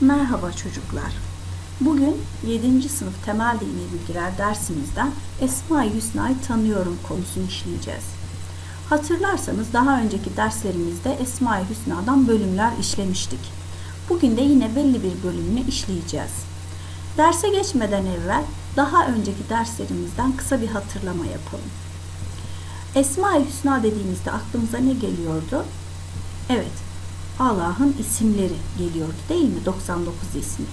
Merhaba çocuklar. Bugün 7. sınıf temel dini bilgiler dersimizden Esma-i Hüsna'yı tanıyorum konusunu işleyeceğiz. Hatırlarsanız daha önceki derslerimizde Esma-i Hüsna'dan bölümler işlemiştik. Bugün de yine belli bir bölümünü işleyeceğiz. Derse geçmeden evvel daha önceki derslerimizden kısa bir hatırlama yapalım. Esma-i Hüsna dediğimizde aklımıza ne geliyordu? Evet, Allah'ın isimleri geliyordu değil mi? 99 ismi.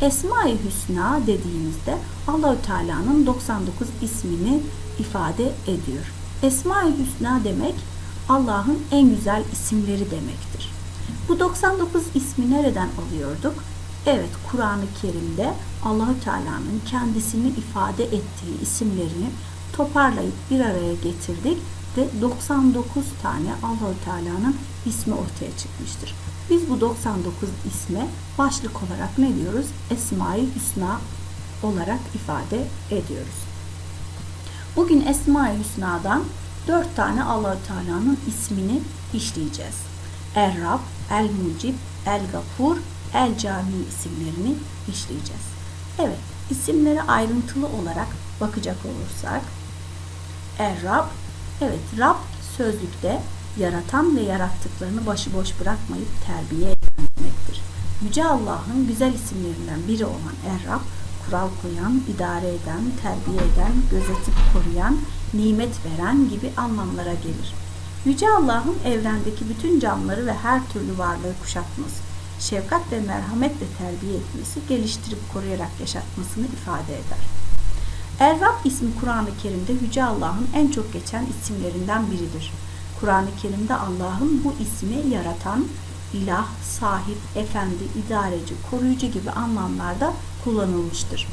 Esma-i Hüsna dediğimizde Allahü Teala'nın 99 ismini ifade ediyor. Esma-i Hüsna demek Allah'ın en güzel isimleri demektir. Bu 99 ismi nereden alıyorduk? Evet, Kur'an-ı Kerim'de Allahü Teala'nın kendisini ifade ettiği isimlerini toparlayıp bir araya getirdik ve 99 tane Allahü Teala'nın ismi ortaya çıkmıştır. Biz bu 99 isme başlık olarak ne diyoruz? Esma-i Hüsna olarak ifade ediyoruz. Bugün Esma-i Hüsna'dan 4 tane Allahü Teala'nın ismini işleyeceğiz. Er-Rab, El-Mucib, El-Gafur, El-Cami isimlerini işleyeceğiz. Evet, isimlere ayrıntılı olarak bakacak olursak Er-Rab, evet Rab sözlükte yaratan ve yarattıklarını başıboş bırakmayıp terbiye eden demektir. Yüce Allah'ın güzel isimlerinden biri olan Er-Rab, kural koyan, idare eden, terbiye eden, gözetip koruyan, nimet veren gibi anlamlara gelir. Yüce Allah'ın evrendeki bütün canlıları ve her türlü varlığı kuşatması, şefkat ve merhametle terbiye etmesi, geliştirip koruyarak yaşatmasını ifade eder. Er-Rab ismi Kur'an-ı Kerim'de Yüce Allah'ın en çok geçen isimlerinden biridir. Kur'an-ı Kerim'de Allah'ın bu ismi yaratan, ilah, sahip, efendi, idareci, koruyucu gibi anlamlarda kullanılmıştır.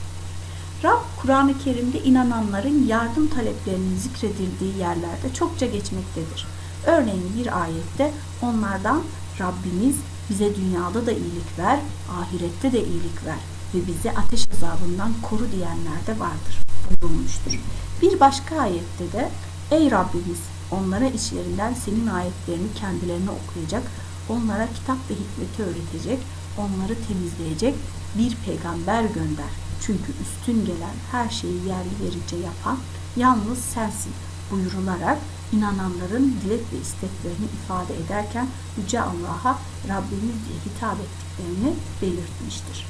Rab, Kur'an-ı Kerim'de inananların yardım taleplerinin zikredildiği yerlerde çokça geçmektedir. Örneğin bir ayette onlardan Rabbimiz bize dünyada da iyilik ver, ahirette de iyilik ver ve bizi ateş azabından koru diyenler de vardır buyurulmuştur. Bir başka ayette de Ey Rabbimiz onlara içlerinden senin ayetlerini kendilerine okuyacak, onlara kitap ve hikmeti öğretecek, onları temizleyecek bir peygamber gönder. Çünkü üstün gelen her şeyi yerli yerince yapan yalnız sensin buyurularak inananların dilek ve isteklerini ifade ederken Yüce Allah'a Rabbimiz diye hitap ettiklerini belirtmiştir.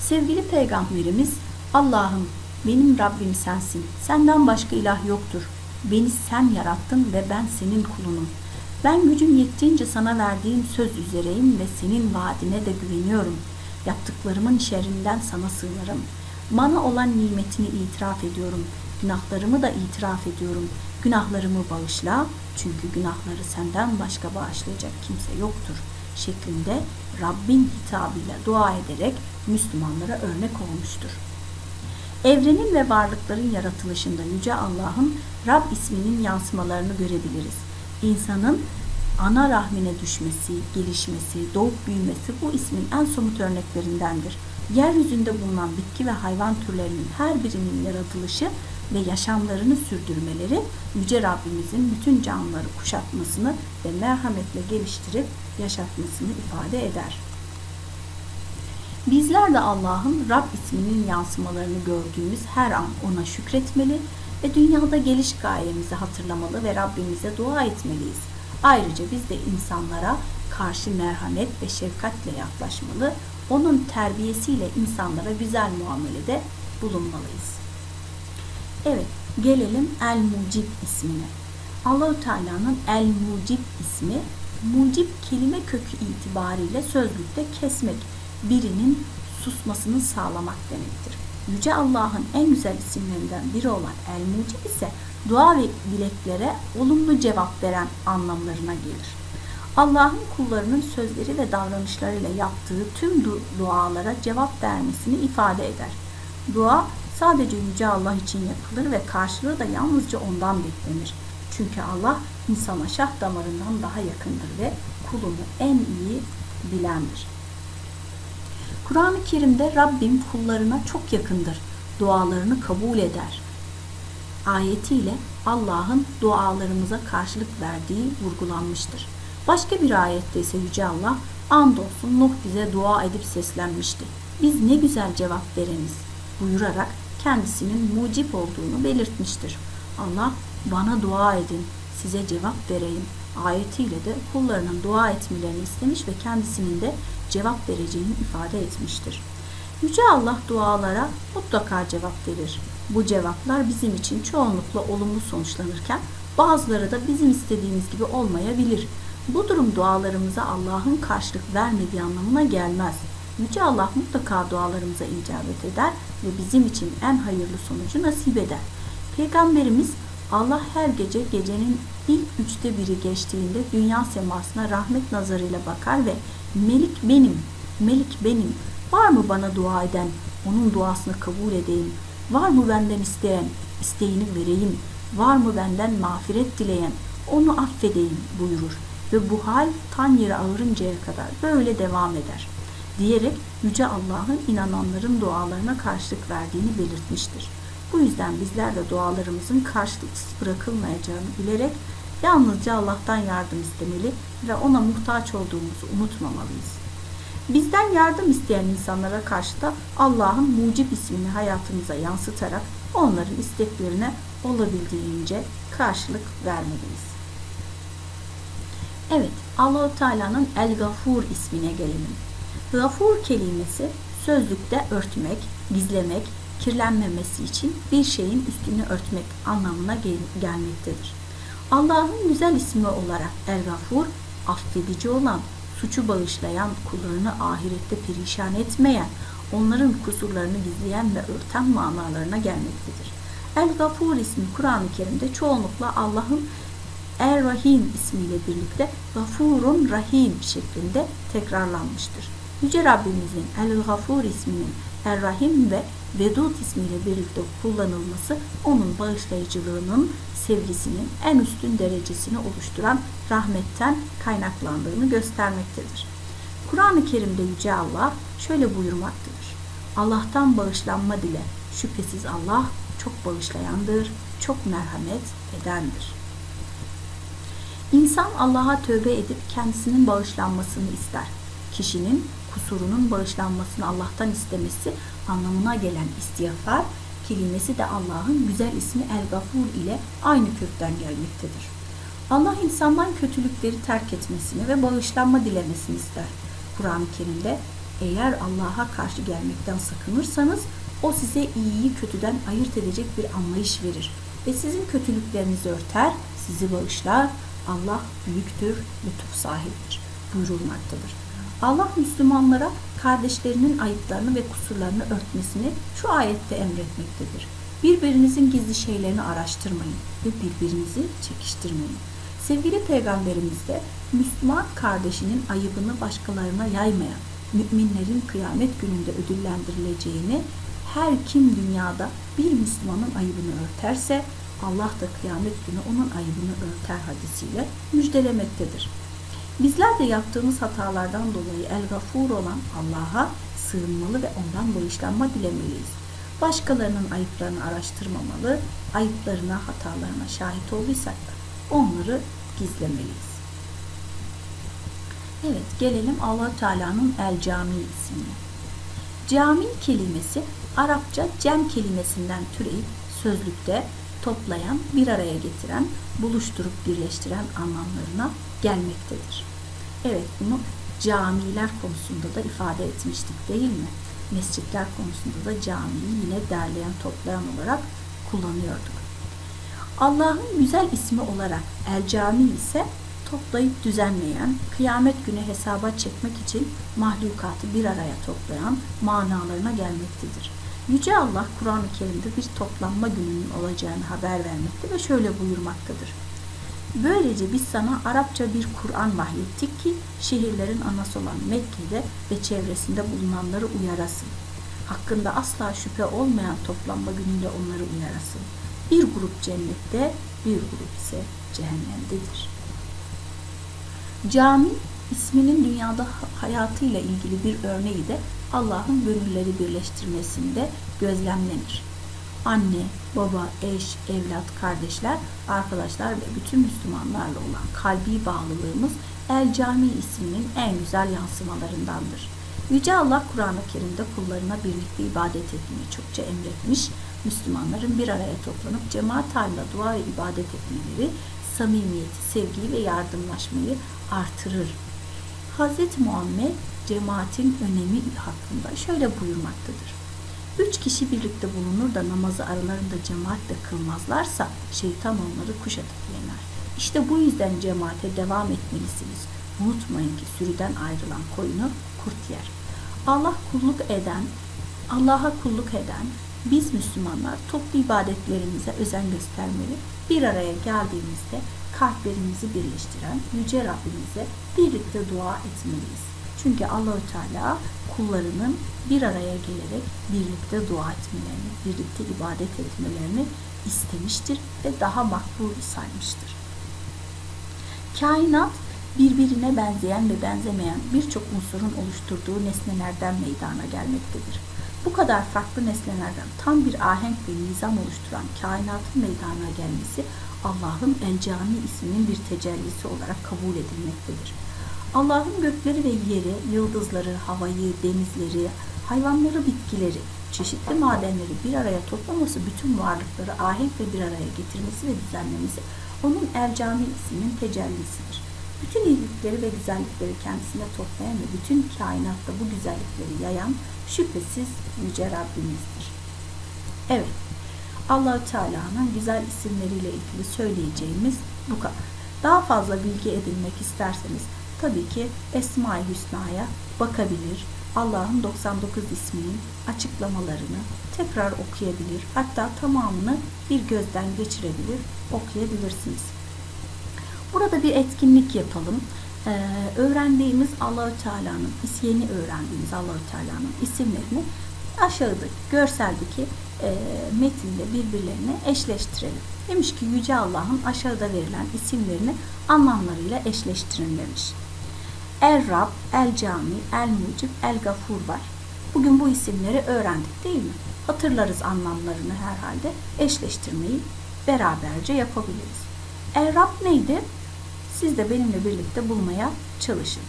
Sevgili Peygamberimiz Allah'ım benim Rabbim sensin. Senden başka ilah yoktur. Beni sen yarattın ve ben senin kulunum. Ben gücüm yettiğince sana verdiğim söz üzereyim ve senin vaadine de güveniyorum. Yaptıklarımın şerrinden sana sığınırım. Bana olan nimetini itiraf ediyorum. Günahlarımı da itiraf ediyorum. Günahlarımı bağışla çünkü günahları senden başka bağışlayacak kimse yoktur şeklinde Rabbin hitabıyla dua ederek Müslümanlara örnek olmuştur. Evrenin ve varlıkların yaratılışında Yüce Allah'ın Rab isminin yansımalarını görebiliriz. İnsanın ana rahmine düşmesi, gelişmesi, doğup büyümesi bu ismin en somut örneklerindendir. Yeryüzünde bulunan bitki ve hayvan türlerinin her birinin yaratılışı ve yaşamlarını sürdürmeleri Yüce Rabbimizin bütün canlıları kuşatmasını ve merhametle geliştirip yaşatmasını ifade eder. Bizler de Allah'ın Rab isminin yansımalarını gördüğümüz her an ona şükretmeli ve dünyada geliş gayemizi hatırlamalı ve Rabbimize dua etmeliyiz. Ayrıca biz de insanlara karşı merhamet ve şefkatle yaklaşmalı, onun terbiyesiyle insanlara güzel muamelede bulunmalıyız. Evet, gelelim El Mucib ismine. Allahü Teala'nın El Mucib ismi, mucib kelime kökü itibariyle sözlükte kesmek, birinin susmasını sağlamak demektir. Yüce Allah'ın en güzel isimlerinden biri olan El Mucib ise dua ve dileklere olumlu cevap veren anlamlarına gelir. Allah'ın kullarının sözleri ve davranışlarıyla yaptığı tüm du- dualara cevap vermesini ifade eder. Dua sadece Yüce Allah için yapılır ve karşılığı da yalnızca ondan beklenir. Çünkü Allah insana şah damarından daha yakındır ve kulunu en iyi bilendir. Kur'an-ı Kerim'de Rabbim kullarına çok yakındır. Dualarını kabul eder. Ayetiyle Allah'ın dualarımıza karşılık verdiği vurgulanmıştır. Başka bir ayette ise Yüce Allah Andolsun Nuh bize dua edip seslenmişti. Biz ne güzel cevap vereniz buyurarak kendisinin mucip olduğunu belirtmiştir. Allah bana dua edin, size cevap vereyim ayetiyle de kullarının dua etmelerini istemiş ve kendisinin de cevap vereceğini ifade etmiştir. Yüce Allah dualara mutlaka cevap verir. Bu cevaplar bizim için çoğunlukla olumlu sonuçlanırken bazıları da bizim istediğimiz gibi olmayabilir. Bu durum dualarımıza Allah'ın karşılık vermediği anlamına gelmez. Yüce Allah mutlaka dualarımıza icabet eder ve bizim için en hayırlı sonucu nasip eder. Peygamberimiz Allah her gece gecenin ilk üçte biri geçtiğinde dünya semasına rahmet nazarıyla bakar ve Melik benim, Melik benim, var mı bana dua eden, onun duasını kabul edeyim, var mı benden isteyen, isteğini vereyim, var mı benden mağfiret dileyen, onu affedeyim buyurur ve bu hal tan yere ağırıncaya kadar böyle devam eder diyerek Yüce Allah'ın inananların dualarına karşılık verdiğini belirtmiştir. Bu yüzden bizler de dualarımızın karşılıksız bırakılmayacağını bilerek yalnızca Allah'tan yardım istemeli ve ona muhtaç olduğumuzu unutmamalıyız. Bizden yardım isteyen insanlara karşı da Allah'ın mucib ismini hayatımıza yansıtarak onların isteklerine olabildiğince karşılık vermeliyiz. Evet, Allahu Teala'nın El Gafur ismine gelelim. Gafur kelimesi sözlükte örtmek, gizlemek, kirlenmemesi için bir şeyin üstünü örtmek anlamına gel gelmektedir. Allah'ın güzel ismi olarak El Gafur, affedici olan, suçu bağışlayan, kullarını ahirette perişan etmeyen, onların kusurlarını gizleyen ve örten manalarına gelmektedir. El Gafur ismi Kur'an-ı Kerim'de çoğunlukla Allah'ın Er-Rahim ismiyle birlikte Gafurun Rahim şeklinde tekrarlanmıştır. Yüce Rabbimizin El-Gafur isminin Er-Rahim ve Vedud ismiyle birlikte kullanılması onun bağışlayıcılığının sevgisinin en üstün derecesini oluşturan rahmetten kaynaklandığını göstermektedir. Kur'an-ı Kerim'de Yüce Allah şöyle buyurmaktadır. Allah'tan bağışlanma dile. Şüphesiz Allah çok bağışlayandır, çok merhamet edendir. İnsan Allah'a tövbe edip kendisinin bağışlanmasını ister. Kişinin kusurunun bağışlanmasını Allah'tan istemesi anlamına gelen istiğfar kelimesi de Allah'ın güzel ismi El Gafur ile aynı kökten gelmektedir. Allah insandan kötülükleri terk etmesini ve bağışlanma dilemesini ister. Kur'an-ı Kerim'de eğer Allah'a karşı gelmekten sakınırsanız o size iyiyi kötüden ayırt edecek bir anlayış verir ve sizin kötülüklerinizi örter, sizi bağışlar. Allah büyüktür, lütuf sahiptir buyurulmaktadır. Allah Müslümanlara kardeşlerinin ayıplarını ve kusurlarını örtmesini şu ayette emretmektedir. Birbirinizin gizli şeylerini araştırmayın ve birbirinizi çekiştirmeyin. Sevgili Peygamberimiz de Müslüman kardeşinin ayıbını başkalarına yaymayan, müminlerin kıyamet gününde ödüllendirileceğini, her kim dünyada bir Müslümanın ayıbını örterse Allah da kıyamet günü onun ayıbını örter hadisiyle müjdelemektedir. Bizler de yaptığımız hatalardan dolayı El Gafur olan Allah'a sığınmalı ve ondan bağışlanma dilemeliyiz. Başkalarının ayıplarını araştırmamalı, ayıplarına, hatalarına şahit olduysak da onları gizlemeliyiz. Evet, gelelim allah Teala'nın El Cami ismine. Cami kelimesi Arapça cem kelimesinden türeyip sözlükte toplayan, bir araya getiren, buluşturup birleştiren anlamlarına gelmektedir. Evet bunu camiler konusunda da ifade etmiştik değil mi? Mescitler konusunda da camiyi yine derleyen, toplayan olarak kullanıyorduk. Allah'ın güzel ismi olarak El Cami ise toplayıp düzenleyen, kıyamet günü hesaba çekmek için mahlukatı bir araya toplayan manalarına gelmektedir. Yüce Allah Kur'an-ı Kerim'de bir toplanma gününün olacağını haber vermekte ve şöyle buyurmaktadır. Böylece biz sana Arapça bir Kur'an vahyettik ki şehirlerin anası olan Mekke'de ve çevresinde bulunanları uyarasın. Hakkında asla şüphe olmayan toplanma gününde onları uyarasın. Bir grup cennette, bir grup ise cehennemdedir. Cami isminin dünyada hayatıyla ilgili bir örneği de Allah'ın gönülleri birleştirmesinde gözlemlenir. Anne, baba, eş, evlat, kardeşler, arkadaşlar ve bütün Müslümanlarla olan kalbi bağlılığımız El Cami isminin en güzel yansımalarındandır. Yüce Allah Kur'an-ı Kerim'de kullarına birlikte ibadet etmeyi çokça emretmiş. Müslümanların bir araya toplanıp cemaat halinde dua ve ibadet etmeleri samimiyeti, sevgiyi ve yardımlaşmayı artırır. Hz. Muhammed cemaatin önemi hakkında şöyle buyurmaktadır. Üç kişi birlikte bulunur da namazı aralarında cemaatle kılmazlarsa şeytan onları kuşatıp yener. İşte bu yüzden cemaate devam etmelisiniz. Unutmayın ki sürüden ayrılan koyunu kurt yer. Allah kulluk eden, Allah'a kulluk eden biz Müslümanlar toplu ibadetlerimize özen göstermeli. Bir araya geldiğimizde kalplerimizi birleştiren Yüce Rabbimize birlikte dua etmeliyiz. Çünkü Allahü Teala kullarının bir araya gelerek birlikte dua etmelerini, birlikte ibadet etmelerini istemiştir ve daha makbul saymıştır. Kainat birbirine benzeyen ve benzemeyen birçok unsurun oluşturduğu nesnelerden meydana gelmektedir. Bu kadar farklı nesnelerden tam bir ahenk ve nizam oluşturan kainatın meydana gelmesi Allah'ın El Cami isminin bir tecellisi olarak kabul edilmektedir. Allah'ın gökleri ve yeri, yıldızları, havayı, denizleri, hayvanları, bitkileri, çeşitli madenleri bir araya toplaması, bütün varlıkları ahenk ve bir araya getirmesi ve düzenlemesi onun El Cami isminin tecellisidir. Bütün iyilikleri ve güzellikleri kendisine toplayan ve bütün kainatta bu güzellikleri yayan şüphesiz Yüce Rabbimizdir. Evet, allah Teala'nın güzel isimleriyle ilgili söyleyeceğimiz bu kadar. Daha fazla bilgi edinmek isterseniz tabii ki Esma-i Hüsna'ya bakabilir. Allah'ın 99 isminin açıklamalarını tekrar okuyabilir. Hatta tamamını bir gözden geçirebilir, okuyabilirsiniz. Burada bir etkinlik yapalım. Ee, öğrendiğimiz Allahü Teala'nın, yeni öğrendiğimiz Allahü Teala'nın isimlerini aşağıda görseldeki e, metinde birbirlerine eşleştirelim. Demiş ki Yüce Allah'ın aşağıda verilen isimlerini anlamlarıyla eşleştirin demiş. El Rab, El Cami, El Mucib, El Gafur var. Bugün bu isimleri öğrendik değil mi? Hatırlarız anlamlarını herhalde. Eşleştirmeyi beraberce yapabiliriz. El Rab neydi? Siz de benimle birlikte bulmaya çalışın.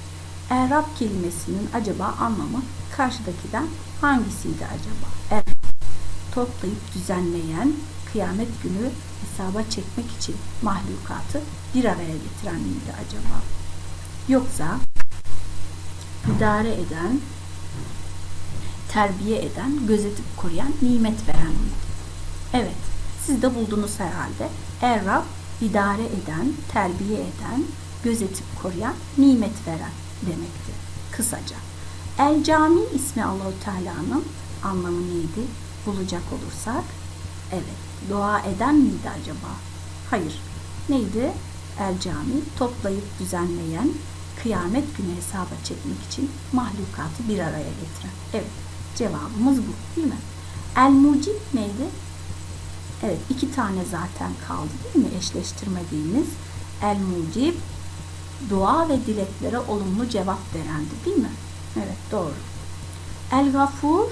El Rab kelimesinin acaba anlamı karşıdakiden hangisiydi acaba? El toplayıp düzenleyen, kıyamet günü hesaba çekmek için mahlukatı bir araya getiren miydi acaba? Yoksa idare eden, terbiye eden, gözetip koruyan, nimet veren? Evet, siz de buldunuz herhalde. El Rab idare eden, terbiye eden, gözetip koruyan, nimet veren demektir. Kısaca. El Cami ismi Allahu Teala'nın anlamı neydi? Bulacak olursak, evet, dua eden miydi acaba? Hayır. Neydi? El Cami toplayıp düzenleyen, kıyamet günü hesaba çekmek için mahlukatı bir araya getiren. Evet, cevabımız bu değil mi? El Mucib neydi? Evet, iki tane zaten kaldı değil mi? Eşleştirmediğimiz El Mucib dua ve dileklere olumlu cevap verendi değil mi? Evet, doğru. El Gafur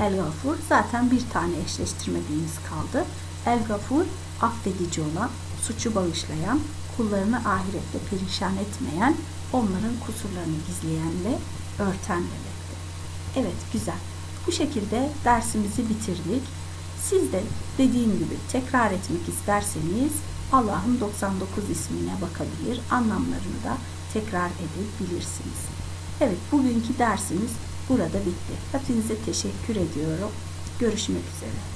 El Gafur zaten bir tane eşleştirmediğimiz kaldı. El Gafur affedici olan, suçu bağışlayan, kullarını ahirette perişan etmeyen, onların kusurlarını gizleyen ve örten demektir. Evet, güzel. Bu şekilde dersimizi bitirdik. Siz de dediğim gibi tekrar etmek isterseniz Allah'ın 99 ismine bakabilir, anlamlarını da tekrar edebilirsiniz. Evet, bugünkü dersimiz burada bitti. Hepinize teşekkür ediyorum. Görüşmek üzere.